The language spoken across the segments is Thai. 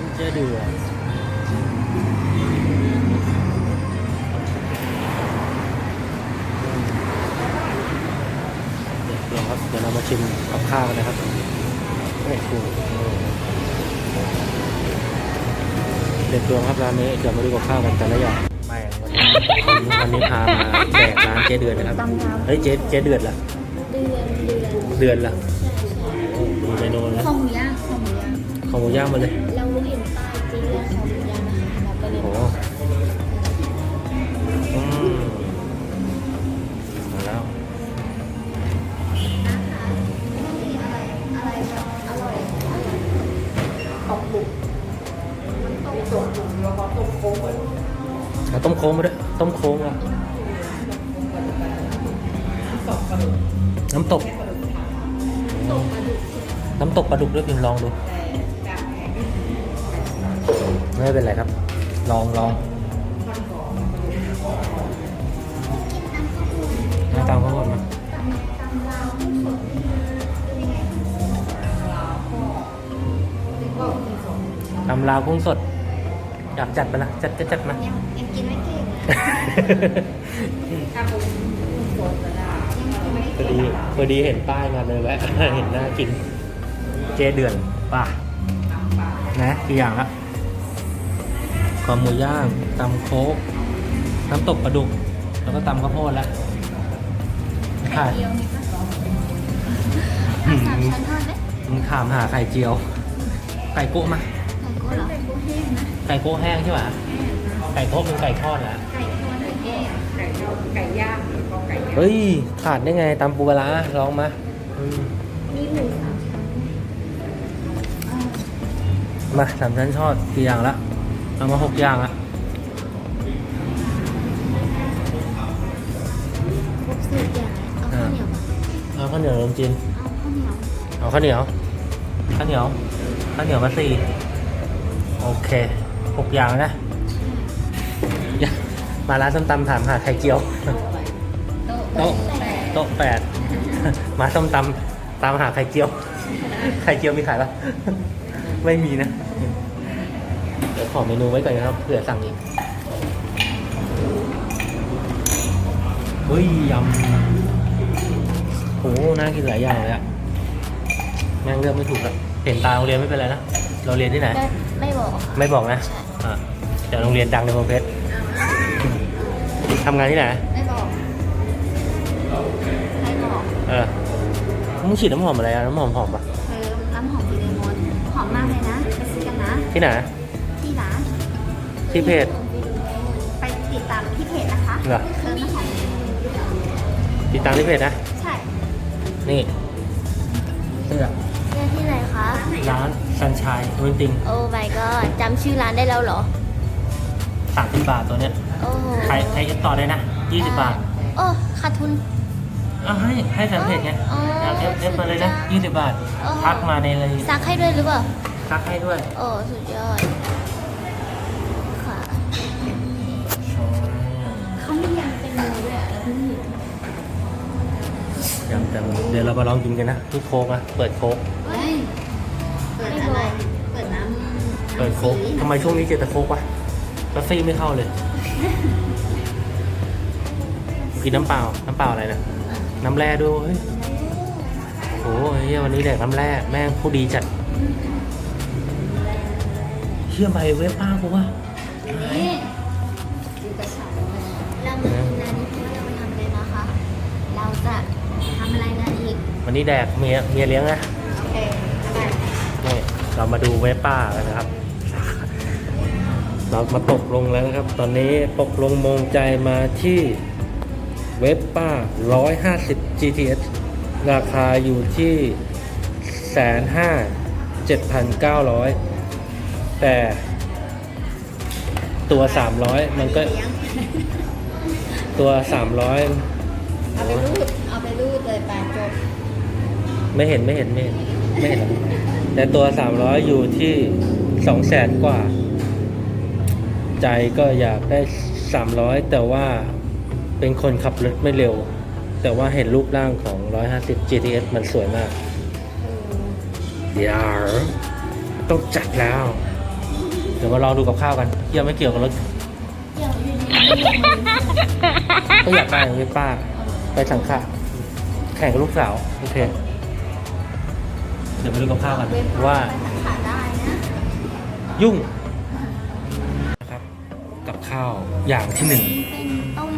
านเจ๊เดือเดี๋ยวครับเดี๋ยวเรามาชิมกับข้าวกันนะครับโอ้โหเด็ดดวงครับร้านนี้เดี๋ยวมาดูกับข้าวกันแต่ละอย่างแม่งวันนี้วันนี้พามาแดกร้านเจ๊เดือนนะครับตำยเฮ้ยเจ๊เจ๊เดือดละำเดือนเดือนเดือนละใช่ใช่โอ้ดูเมนูนะข้าวหมูย่างข้าวหมูย่างของหมูย่างมาเลย อืมาแล้วนะคะมีอะไรอะไรแบบอร่อยของบุกมันต้องจบแล้วก็ต้มโค้งเอาต้มโค้งมาด้วย ต้มโค้งอะน้ำตกปลาดุกน้ำตกปลาดุกด้วยพิมลองดูไม่เป็นไรครับ ลองลองน้ำตามขาหมดมาตำตำลาวผู้สดเป็นยังไงตำลาวกุ้งสด อยากจัดไปละจัดก็จัดมายังยังกินไม่เก่งเลยยังกินไม่พอเก่งดีพอดีเห็นป้ายมาเลยแวะเห็นหน้ากิน เจเดือนป่ะนะกี่อย่างละ อหมูย่างตำโคกน้ำตกปลาดุก แล้วก็ตำข้าวโพดแล้วไข่ค่ะเจียวมีปะเอาสามชั้นทอดไหมมึงถามหาไข่เจียว ไก่โก๊ะมาไข่โก้เหรอไข่โก้แห้งนะไก่โก๊ะแห้งใช่ไหมไก่โก๊ะเป็นไก่ทอดแหละไก่ทอดไข่แห้งไก่ทอดไก่ย่างแล้วก็ไก่ย่างเฮ้ย ขาดได้ไงตำปูปลาร้าลองมาอืมมีหมูสามชั้นอ่ามาสามชั้นทอดกี่อย่างละ เอามาหกอย่างละครบสิบอย่างเอาข้าวเหนียวมาเอาข้าวเหนียวลมจีนเอาข้าวเหนียวเอาข้าวเหนียว ข้าวเหนียว ข้าวเหนียวมาสี่โอเคหกอย่างนะอย่ามาร้านส้มตำถามหาไข่เจียว โต๊ะโต๊ะแปดโต๊ะแปด มาส้มตำตามหาไข่เจียว ไข่เจียวมีขายปะไม่มีนะเดี๋ยว ขอเมนูไว้ก่อนนะครับเผื่อสั่งอีกเฮ้ยยำโหน่ากินหลายอย่างเลยอะแม่งเลือกไม่ถูกละเห็นตาโรงเรียนไม่เป็นไรนะเราเรียนที่ไหนได้ไม่บอกไม่บอกนะอะแต่โรงเรียนดังในเมืองเพชรทำงานที่ไหนไม่บอกไม่บอกเออมึงฉีดน้ำหอมอะไรอะน้ำหอมหอมปะเออน้ำหอมซีเลมอนหอมมากเลยนะไปซื้อกันนะที่ไหนที่ร้าน ที่เพจไปติดตามที่เพจนะคะเหรอเออน้ำหอมติดตามที่เพจนะ ใช่นี่เสื้อเรียนที่ไหนคะ ร้านซันชายทวินติงโอ้ my god จำชื่อร้านได้แล้วเหรอ สามสิบบาทตัวเนี้ยโอ้โหใครใครต่อได้นะยี่สิบบาทโอ้ขาดทุน เอาให้ให้แฟนเพจไงอ๋อเอาเอฟเอฟมาเลยนะยี่สิบบาทอ๋อทักมาในเลยซักให้ด้วยหรือเปล่า ทักให้ด้วย โอ้ สุดยอด ยำแต่เดี๋ยวเรามาลองกินกันนะที่โค้กนะเปิดโค้กเฮ้ยเปิดอะไร เปิดน้ำเปิดโค้กทำไมช่วงนี้เจอแต่โค้กวะแล้วซี่ไม่เข้าเลยกินน้ำเปล่า น้ำเปล่าอะไรนะ น้ำแร่ด้วยโอ้ยเหี้ยวันนี้แดกน้ำแร่แม่งผู้ดีจัดเชื่อไปเว็บป้ากูว่า อะไรกันอีกวันนี้แดกเมียเมียเลี้ยงนะโอเคอะไรนี่เรามาดูเว็บป้ากันนะครับ เรามาตกลงแล้วนะครับ ตอนนี้ตกลงมงใจมาที่เว็บป้า 150 GTS ราคาอยู่ที่แสนห้าเจ็ดพันเก้าร้อยแต่ตัว300มันก็เลี้ยงตัว300เอาไปรูดเอาไปรูดเลย ไปจบไม่เห็นไม่เห็นไม่เห็นไม่เห็นหรอกแต่ตัว300อยู่ที่200,000กว่า ใจก็อยากได้300แต่ว่าเป็นคนขับรถไม่เร็ว แต่ว่าเห็นรูปร่างของ 150 GTS มันสวยมาก เดี๋ยวต้องจัดแล้วนเดี๋ยวมาลองดูกับข้าวกันเยี่ยมไม่เกี่ยวกับรถเดี๋ยวอยู่ในนี้ก็อยากได้อย่างนี้ป้า ไปสังขะ แข่งกับลูกสาว โอเค เดี๋ยวมาดูกับข้าวกันว่า ขาได้นะยุ่งนะครับ กับข้าวอย่างที่หนึ่งเป็นต้ม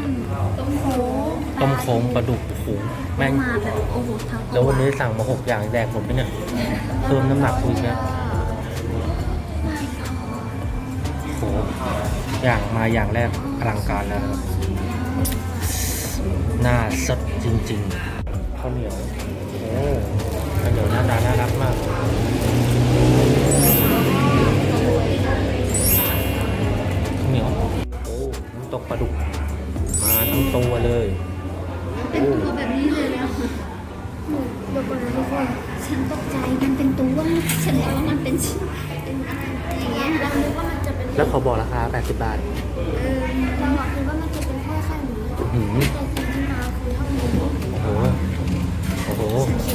ต้มโค้งต้มโค้งปลาดุกโอ้โหแม่งมาแบบโอ้โหทั้งแล้ววันนี้สั่งมาหกอย่างแดกหมดไปเนี่ย เพิ่มน้ำหนักคุยเนี่ยโอ้โหอย่างมาอย่างแรกอลังการแล้วนะครับหน้าสดจริง ๆ ข้าวเหนียวโอ้ข้าวเหนียวหน้าตาน่ารักมากข้าวเหนียวโอ้น้ำตกปลาดุก มาทั้งตัวเลยโอ้แบบนี้เลยนะเดี๋ยวก่อนนะทุกคนฉันตกใจมันเป็นตัวฉันว่ามันเป็นชิ้นเป็นอะไรอย่างเงี้ยเราคิดว่ามันจะเป็นแล้วเขาบอกราคา 80 บาท เออเราอะคิดว่ามันจะเป็นแค่แค่นี้อื้อหือแต่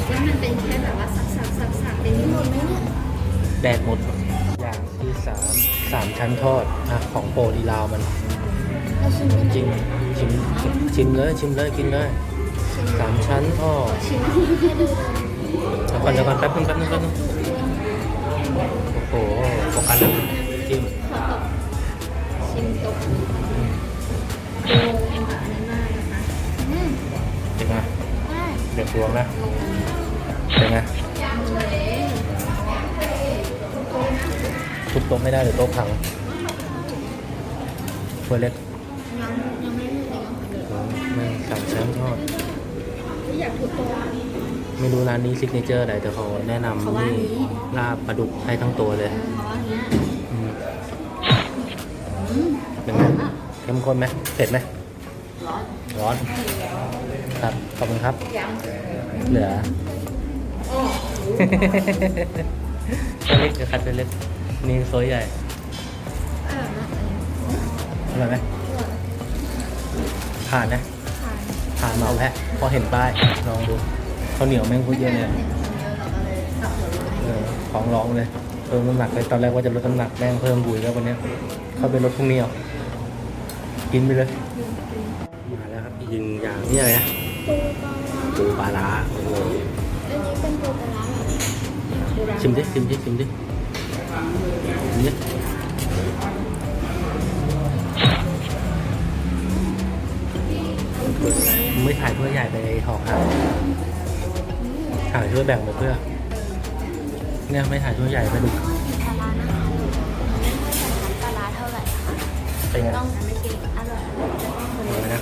คิดว่ามันเป็นแค่แบบว่าสักสักสักสักเป็นหมดไหมเนี่ยแดกหมด อย่างที่สามสามชั้นทอดอะของโปรดอีลาวมัน เราชิมกันจริงชิมชิมชิมเลยชิมเลยกินเลยสามชั้นทอดชิมให้ดูเลยเดี๋ยวก่อนเดี๋ยวก่อนแป๊บนึงแป๊บนึงแป๊บนึงโอ้โหโฟกัสแล้วจิ้มชิมตกโกงอันนี้มากน เด็กดวงนะเป็นไงทุบโต๊ะไม่ได้เดี๋ยวโต๊ะพังเฟอร์เล็กไม่ได้เลยโอ้โหแม่งสามทอดไม่อยากถูกตัวไม่รู้ร้านนี้ซิกเนเจอร์อะไรแต่เขาแนะนำานี่ลาบปลาดุกให้ทั้งตัวเลยเพราะว่าเนี้ยอืมเป็นไงเข้มข้นไหมเผ็ดไหมร้อน ครับ ขอบคุณครับ เหลือตัวเล็กเดี๋ยวคัดตัวเล็กนี่โซยใหญ่อร่อยมากเลยอร่อยไหมผ่านนะ ผ่านมาเอาแพะพอเห็นป้ายลองดูข้าวเหนียวแม่งพูดเยอะเลยเห็นคนเยของร้องเลยเพิ่มน้ำหนักเลยตอนแรกว่าจะลดน้ำหนักแม่งเพิ่มบุยแล้ววันนี้เข้าไปลดพรุ่งนี้เอากินไปเลย มาแล้วครับอีกหนึ่งอย่างนี่อะไรนะ ปูปลาร้าปูปลาร้าโอ้โหอันนี้เป็นปูปลาร้าแบบชิมดิชิมดิชิมดิชิมดิมึงไม่ถ่ายถ้วยใหญ่ไปเลยหอกหางถ่ายถ้วยแบ่งไปเพื่อ เนี่ยไม่ถ่ายถ้วยใหญ่ไปดูปลาร้านะคะไม่ค่อยใส่น้ำปลาร้าเท่าไหร่ค่ะเป็นไงต้องไม่กินอร่อยวัน เอา นี้ ไว้นะ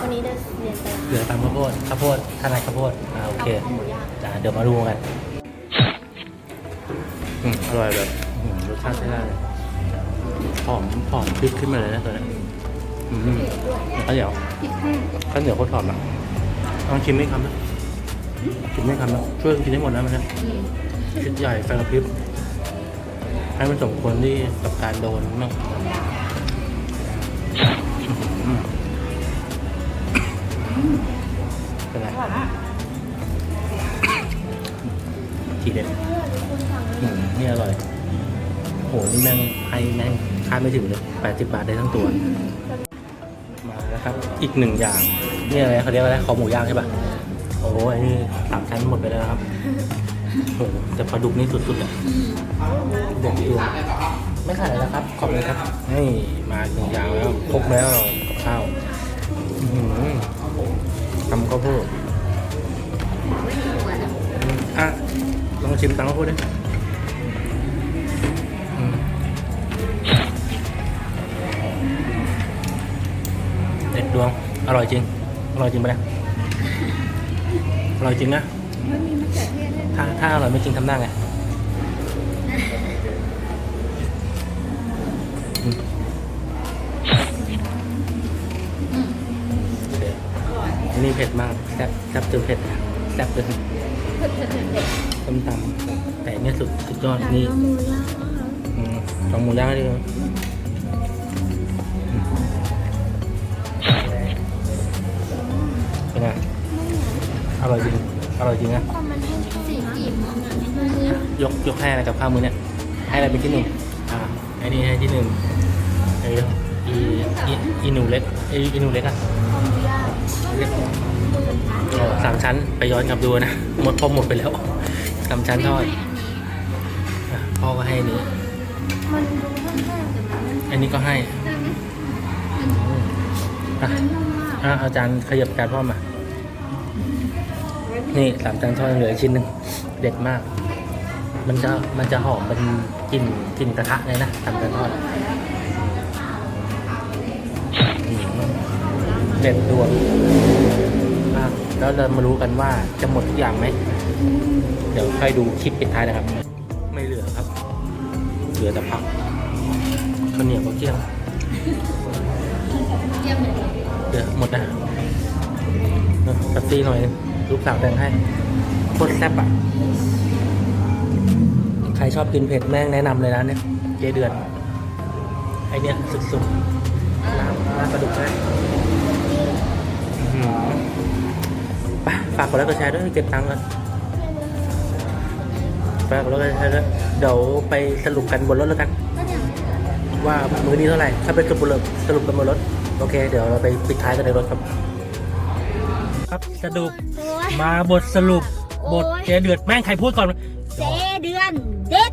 วันนี้ได้เรียนไปเหลือตำข้าวโพดข้าวโพดทนายข้าวโพดอ่าโอเคหมูย่างจ้าเดี๋ยวมาดูกันอืมอร่อยแบบอื้อหือรสชาติใช้ได้เลยหอมหอมพริกขึ้นมาเลยนะตัวนี้อืมข้าวเหนียวข้าวเหนียวโคตรหอมอะลองชิมไม่คำนะชิมไม่คำนะช่วยกินให้หมดนะมันนะชิ้นใหญ่ไฟกระพริบให้มันสมควรที่กับการโดนมากอืมเป็นไงทีเด็ดอืมนี่อร่อยโหนี่แม่งให้แม่งคาดไม่ถึงเลยแปดสิบบาทได้ทั้งตัว มาแล้วครับ อีกหนึ่งอย่างนี่อะไรเขาเรียกว่าอะไรคอหมูย่างใช่ปะโอ้โหอันนี้สามชั้นหมดไปแล้วครับโหแต่ปลาดุกนี่สุดๆเลยเด็ดตัวไม่ขายแล้วครับ ขอบคุณครับนี่มาหนึ่งอย่างแล้วครบแล้วกับข้าวอื้อหือทำข้าวโพด อะลองชิมตังข้าวโพดดิเด็ดดวง อร่อยจริง อร่อยจริงปะเนี่ยอร่อยจริงนะไม่มีมะเขือเทศเลยถ้าถ้าอร่อยไม่จริงทำหน้าไงอืมเด็ดอันนี้เผ็ดมากแซ่บแซ่บจนเผ็ดแซ่บจน ต้มตำแต่เนี่ยสุดสุดยอดนี่หมูย่างนะคะอืมลองหมูย่างดิเป็นไงอร่อยจริงอร่อยจริงนะความมันให้สีกีบมันอะมันยกยกให้อะไรกับข้าวมือเนี่ยให้อะไรเป็นที่หนึ่งอ่าไอ้นี่ให้ที่หนึ่งไอ้อีอีอีหนูเล็กไอ้อีหนูเล็กอะคอมพิวเตอร์เล็กอ๋อ สามชั้นไปย้อนกลับดูนะหมดพอหมดไปแล้วสามชั้นทอดอะพ่อก็ให้อันนี้มันดูค่อนข้างแต่มันอันนี้ก็ให้ได้ไหมอะมันนุ่มมากอะอาจารย์ขยับจานพ่อมา นี่สามจานทอดยังเหลืออกชิ้นหนึ่งเด็ดมาก มันจะมันจะหอมเป็นกลิ่นกลิ่นกระทะเลยนะสามจานทอดอืมเด็ดดวงอะ แล้วเรามารู้กันว่าจะหมดทุกอย่างไหม เดี๋ยวค่อยดูคลิปปิดท้ายนะครับ ไม่เหลือครับ เหลือแต่ผักข้าวเหนียวก็เกลี้ยงเยี่ยมเลยเดี๋ยวหมดนะเออแป๊บซี่หน่อยลูกสาวแต่งให้โคตรแซ่บอะ ใครชอบกินเผ็ดแม่งแนะนำเลยนะเนี่ย เจเดือน ไอเนี้ยสุดๆน้ำน้ำปลาดุกได้อื้อหือ ไปฝากกดไลค์กดแชร์ด้วยเก็บตังค์กันฝากกดไลค์กดแชร์ด้วยเดี๋ยวไปสรุปกันบนรถแล้วกันก็เนี่ยว่ามือนี้เท่าไหร่ ถ้าเป็นสรุปเลยสรุปกันบนรถ โอเค เดี๋ยวเราไปปิดท้ายกันในรถครับ ครับสรุปโอ้ยมาบทสรุปโอ้บยทเจเดือดแม่งใครพูดก่อน เจเดือนเด็ด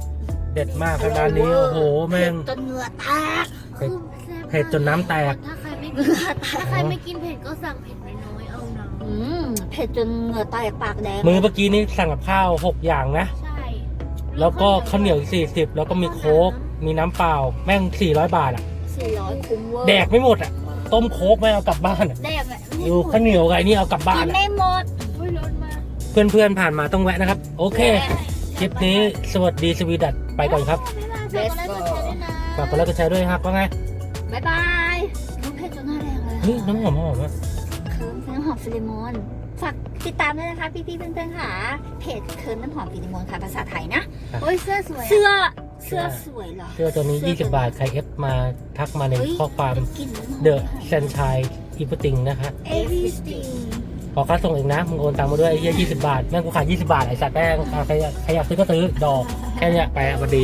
เด็ดมากครับร้านนี้โอ้โหแม่งจนเหงื่อแตกเผ็ดเผ็ดจนน้ำแตก ถ้าใครไม่กินถ้าใครไม่กินเผ็ดก็สั่งเผ็ดน้ อยๆเอานะอืมเผ็ดจนเหงื่อแตกปากแดง มือเมื่อกี้นี้สั่งกับข้าวหกอย่างนะ ใช่แล้วก็ข้าวเหนียวสี่สิบแล้วก็มีโค้ก มีน้ำเปล่า แม่งสี่ร้อยบาทอะ สี่ร้อยคุ้มเวอร์แดกไม่หมดอะ ต้มโค้กไม่เอากลับบ้านอะแดกแบบอยู่ข้าวเหนียวกับไอ้นี่เอากลับบ้ากินนอะไม่หมดอุ้ยร้อนมากเพื่อนๆ ผ่านมาต้องแวะนะครับ โอเค คลิปนี้สวัสดีสวีดัตไปก่อนครับ บ๊ายบายฝากกดไลค์กดแชร์ด้วยนะฝากกดไลค์กดแชร์ด้วยครับว่าไงบ๊ายบายน้องเผ็ดจนหน้าแดงเลยเฮ้ยน้ำหอมหอมอะเคิร์มน้ำหอมฟิลิมอนฝากติดตามด้วยนะคะ พี่ๆเพื่อนๆค่ะเพจเคิร์มน้ำหอมฟิลิมอนค่ะภาษาไทยนะ โอ้ยเสื้อสวยเสื้อเสื้อสวยเหรอเสื้อตัวนี้ 20 บาท ใครเอฟมาทักมาในเฮ้ยข้อความกลิ่นน้ำหอม The Sunshine i p u t i n g นะคะ everything ขอค่าส่งเองนะ มึงโอนตังค์มาด้วยไอ้เหี้ย20 บาท แม่งกูขาย20 บาท ไอ้สัตว์แม่งใครใครอยากซื้อก็ซื้อ ดอก แค่เนี้ยไปอะสวัสดี